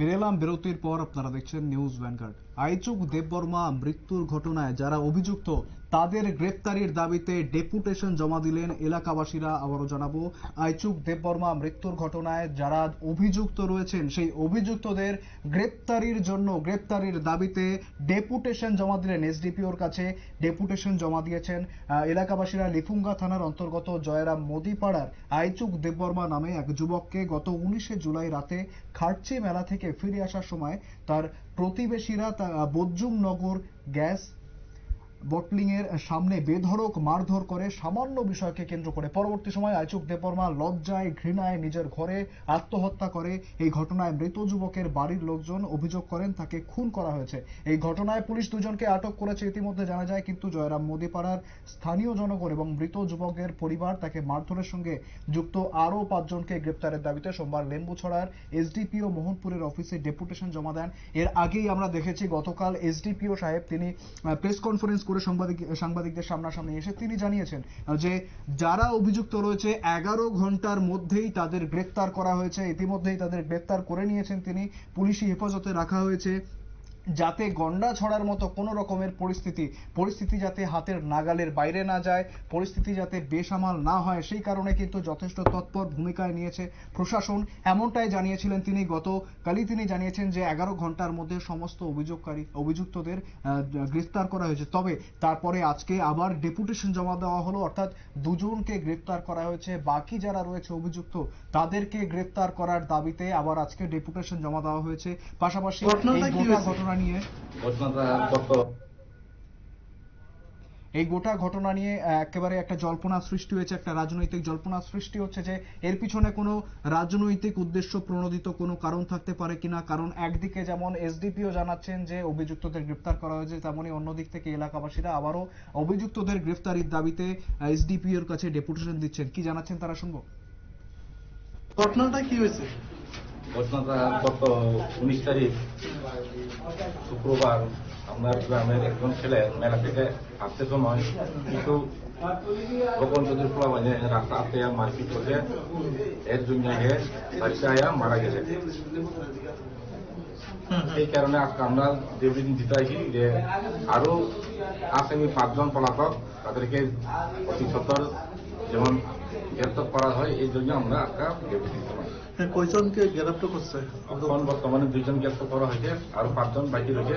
ফিরে এলাম বিরতির পর আপনারা দেখছেন নিউজ ভ্যানগার্ড আইচুক দেববর্মা মৃত্যুর ঘটনায় যারা অভিযুক্ত তাদের গ্রেপ্তারির দাবিতে ডেপুটেশন জমা দিলেন এলাকাবাসীরা, আবারও জানাব। আইচুক দেববর্মা মৃত্যুর ঘটনায় যারা অভিযুক্ত রয়েছেন, সেই অভিযুক্তদের গ্রেপ্তারির জন্য, গ্রেপ্তারির দাবিতে ডেপুটেশন জমা দিলেন এসডিপিওর কাছে। ডেপুটেশন জমা দিয়েছেন এলাকাবাসীরা লিফুঙ্গা থানার অন্তর্গত জয়রাম মোদিপাড়ার আইচুক দেববর্মা নামে এক যুবককে গত উনিশে জুলাই রাতে খার্চি মেলা থেকে ফিরে আসার সময় তার প্রতিবেশীরা তা- বজ্জুম নগর গ্যাস বটলিং এর সামনে বেধড়ক মারধর করে সামান্য বিষয়কে কেন্দ্র করে পরবর্তী সময় আইচুক দেববর্মা লজ্জায় ঘৃণায় নিজের ঘরে আত্মহত্যা করে এই ঘটনায় মৃত যুবকের বাড়ির লোকজন অভিযোগ করেন তাকে খুন করা হয়েছে। এই ঘটনায় পুলিশ দুজনকে আটক করেছে ইতিমধ্যে জানা যায়, কিন্তু জয়রাম মোদিপাড়ার স্থানীয় জনগণ এবং মৃত যুবকের পরিবার তাকে মারধরের সঙ্গে যুক্ত আরও পাঁচজনকে গ্রেপ্তারের দাবিতে সোমবার লেম্বুছড়ার এসডিপিও মোহনপুরের অফিসে ডেপুটেশন জমা দেন। এর আগেই আমরা দেখেছি গতকাল এসডিপিও সাহেব তিনি প্রেস কনফারেন্স করে সাংবাদিক, সাংবাদিকদের সামনাসামনি এসে তিনি জানিয়েছেন, যে যারা অভিযুক্ত রয়েছে, এগারো ঘণ্টার মধ্যেই তাদের গ্রেপ্তার করা হয়েছে। ইতিমধ্যেই তাদের গ্রেপ্তার করে নিয়েছেন তিনি। পুলিশি হেফাজতে রাখা হয়েছে। যাতে গন্ডা ছড়ার মতো কোনো রকমের পরিস্থিতি পরিস্থিতি যাতে হাতের নাগালের বাইরে না যায় পরিস্থিতি যাতে বেসামাল না হয় সেই কারণে কিন্তু যথেষ্ট তৎপর ভূমিকায় নিয়েছে প্রশাসন। এমনটাই জানিয়েছিলেন তিনি গতকালই তিনি জানিয়েছেন যে এগারো ঘণ্টার মধ্যে সমস্ত অভিযোগকারী অভিযুক্তদের গ্রেফতার করা হয়েছে। তবে তারপরে আজকে আবার ডেপুটেশন জমা দেওয়া হলো অর্থাৎ দুজনকে গ্রেফতার করা হয়েছে। বাকি যারা রয়েছে অভিযুক্ত তাদেরকে গ্রেফতার করার দাবিতে আবার আজকে ডেপুটেশন জমা দেওয়া হয়েছে। পাশাপাশি এই? ঘটনা নিয়ে। এই গোটা ঘটনা নিয়ে একেবারে একটা জল্পনা সৃষ্টি হয়েছে একটা রাজনৈতিক জল্পনা সৃষ্টি হচ্ছে যে এর পিছনে কোনো রাজনৈতিক উদ্দেশ্য প্রণোদিত কোনো কারণ থাকতে পারে কিনা। কারণ একদিকে যেমন এসডিপিও জানাচ্ছেন যে অভিযুক্তদের গ্রেফতার করা হয়েছে তেমনি অন্যদিক থেকে এলাকাবাসীরা আবারও অভিযুক্তদের গ্রেফতারির দাবিতে এসডিপিওর কাছে ডেপুটেশন দিচ্ছেন। কি জানাচ্ছেন তারা শুনব? ঘটনাটা কি হয়েছে? ঘটনাটা গত উনিশ তারিখ শুক্রবার আপনার গ্রামের একজন ছেলে মেলা থেকে আসতে সময় কিছু গোপন যদি খোলা মানে রাস্তা আসতে মারপিট করছে। এর জন্য হে বাড়িতে আয়া মারা গেছে। এই কারণে আজকে আমরা ডেপুটি দিতে আছি যে আরও আসামি পাঁচজন পলাতক তাদেরকে অতি সত্তর যেমন গ্রেপ্তার করা হয় এই জন্য আমরা পারি হ্যাঁ, কয়জনকে গ্রেপ্তার করছে? এখন বর্তমানে দুইজন গ্রেপ্তার করা হয়েছে আরও পাঁচজন বাকি রয়েছে।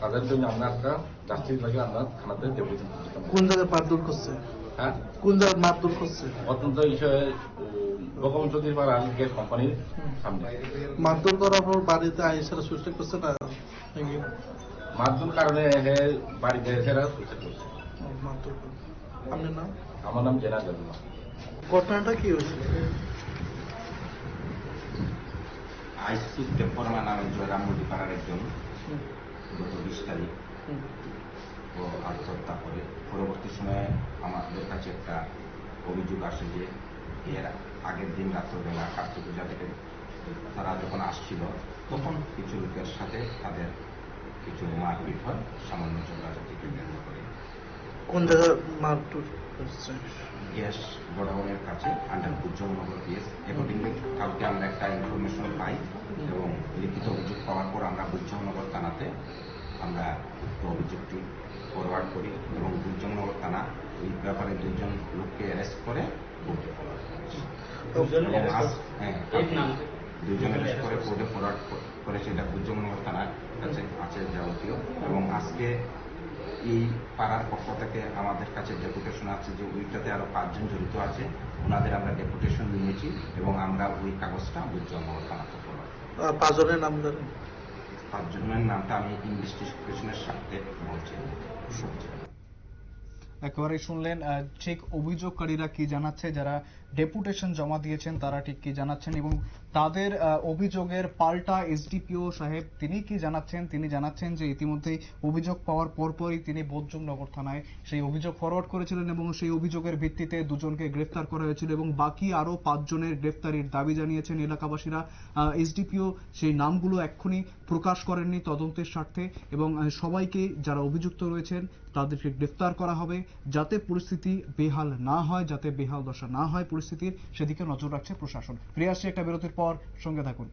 তাদের জন্য আমরা একটা জাস্টিস লাগে আমরা থানাতে ডেপুটি কোন জায়গায় মারধর করছে? হ্যাঁ? কোন জায়গায় মারধর করছে? অত্যন্ত বিষয়ে গোপন চৌধুরী পাড়া গ্যাস কোম্পানির সামনে। মারধর করার পর বাড়িতে আইসারা সুস্থ করছে না? মারধর কারণে বাড়িতে এসে সুইসাইড করছে। মারধর। আপনার নাম? আমার নাম জেনা দেবুল্লাহ ঘটনাটা কি হয়েছে? আইসি টেম্পরমা নামে জয়রাম পাড়ার একজন। গত বিশ তারিখ। ও আত্মহত্যা করে পরবর্তী সময়ে আমাদের কাছে একটা অভিযোগ আসে যে এর আগের দিন রাত্রবেলা কার্তিক পূজা থেকে তারা যখন আসছিল তখন কিছু লোকের সাথে তাদের কিছু মারপিট হয় সামান্য ঝগড়াঝাটিকে কেন্দ্র করে। কোন জায়গায় মারধর করছে গ্যাস গোডাউনের কাছে আন্ডার গুজ্জনগর গ্যাস অ্যাকর্ডিংলি কালকে আমরা একটা ইনফরমেশন পাই এবং লিখিত অভিযোগ পাওয়ার পর আমরা গুজ্জনগর থানাতে আমরা উক্ত অভিযোগটি ফরওয়ার্ড করি এবং গুজ্জনগর থানা এই ব্যাপারে দুজন লোককে অ্যারেস্ট করে কোর্টে ফরওয়ার্ড করেছে হ্যাঁ কালকে অ্যারেস্ট করে কোর্টে ফরওয়ার্ড করেছে এটা গুজ্জনগর থানার কাছে আছে যাবতীয়। এবং আজকে এই পাড়ার পক্ষ থেকে আমাদের কাছে ডেপুটেশন আছে যে ওইটাতে আরও পাঁচজন জড়িত আছে ওনাদের আমরা ডেপুটেশন নিয়েছি এবং আমরা ওই কাগজটা উজ্জ্বল থানাতে করলাম পাঁচজনের নাম ধরেন। পাঁচজনের নামটা আমি ইনভেস্টিগেশনের সাথে বলছি। একেবারে শুনলেন। ঠিক অভিযোগকারীরা কি জানাচ্ছে, যারা ডেপুটেশন জমা দিয়েছেন, তারা ঠিক কি জানাচ্ছেন? এবং তাদের অভিযোগের পাল্টা এসডিপিও সাহেব তিনি কি জানাচ্ছেন? তিনি জানাচ্ছেন যে ইতিমধ্যেই অভিযোগ পাওয়ার পরপরই তিনি বোধজুমনগর থানায় সেই অভিযোগ ফরওয়ার্ড করেছিলেন এবং সেই অভিযোগের ভিত্তিতে দুজনকে গ্রেফতার করা হয়েছিল এবং বাকি আরও পাঁচজনের গ্রেফতারির দাবি জানিয়েছেন এলাকাবাসীরা। এসডিপিও সেই নামগুলো এক্ষুনি প্রকাশ করেননি তদন্তের স্বার্থে এবং সবাইকে যারা অভিযুক্ত রয়েছেন তাদেরকে গ্রেফতার করা হবে। যাতে পরিস্থিতি বেহাল না হয়, যাতে বেহাল দশা না হয় পরিস্থিতির, সেদিকে নজর রাখছে প্রশাসন। ফিরে আসছে একটা বিরতির পর, সঙ্গে থাকুন।